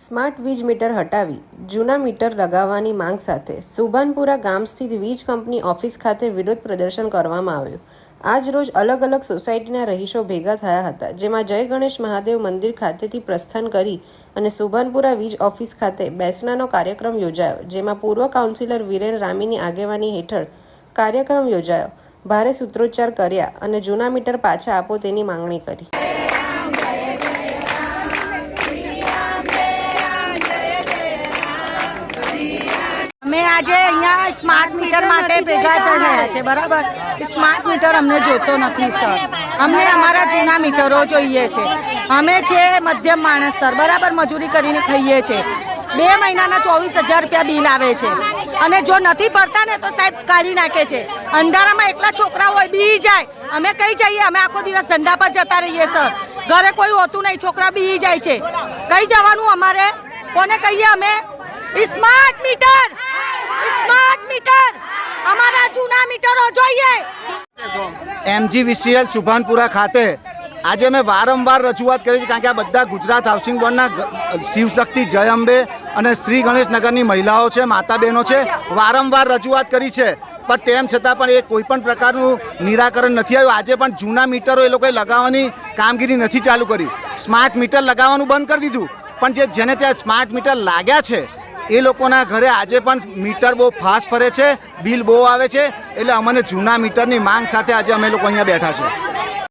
Smart વીજ metre હટાવી, જૂના મીટર લગાવવાની માંગ સાથે સુભાનપુરા ગામ સ્થિત વીજ કંપની ઓફિસ ખાતે વિરોધ પ્રદર્શન કરવામાં આવ્યું. આજ રોજ અલગ અલગ સોસાયટીના રહીશો ભેગા થયા હતા, જેમાં જય ગણેશ મહાદેવ મંદિર ખાતેથી પ્રસ્થાન કરી અને સુભાનપુરા વીજ ઓફિસ ખાતે બેસણાનો કાર્યક્રમ યોજાયો, જેમાં પૂર્વ કાઉન્સિલર વિરેન રામીની આગેવાની હેઠળ કાર્યક્રમ યોજાયો. ભારે સૂત્રોચ્ચાર કર્યા અને જૂના મીટર પાછા આપો તેની માંગણી કરી. આજે અહીંયા સ્માર્ટ મીટર માટે ભેગા થયા છે બરાબર? સ્માર્ટ મીટર અમને જોતો નથી સર અમને અમારા જૂના મીટરો જોઈએ છે. અમે છે મધ્યમ માણસ સર બરાબર? મજૂરી કરીને ખાઈએ છે. બે મહિનાના ચોવીસ હજાર રૂપિયા બિલ આવે છે. અને જો નથી ભરતા ને તો સાહેબ કાઢી નાખે છે. અંધારામાં એકલા છોકરાઓ હોય બી જાય. અમે કઈ જઈએ? અમે આખો દિવસ ધંધા પર જતા રહીએ સર ઘરે કોઈ હોતું નહીં છોકરા બી જાય છે. કઈ જવાનું અમારે? કોને કહીએ અમે? સ્માર્ટ મીટર અમારા જૂના મીટરો જોઈએ. એમજીવીસીએલ સુભાનપુરા ખાતે આજે મેં વારંવાર રજૂઆત કરી છે કારણ કે આ બધા ગુજરાત હાઉસિંગ બોર્ડના શિવશક્તિ જય અંબે અને શ્રી ગણેશનગરની મહિલાઓ છે માતા બહેનો છે, વારંવાર રજૂઆત કરી છે. પણ તેમ છતાં પણ એ કોઈ પણ પ્રકારનું નિરાકરણ નથી આવ્યું. આજે પણ જૂના મીટરો એ લોકોએ લગાવવાની કામગીરી નથી ચાલુ કરી. સ્માર્ટ મીટર લગાવવાનું બંધ કરી દીધું. પણ જે, જેને ત્યાં સ્માર્ટ મીટર લાગ્યા છે એ લોકોના ઘરે આજે પણ મીટર બહુ ફાસ્ટ ફરે છે, બિલ બહુ આવે છે, એટલે અમને જૂના મીટરની માંગ સાથે આજે અમે લોકો અહીંયા બેઠા છે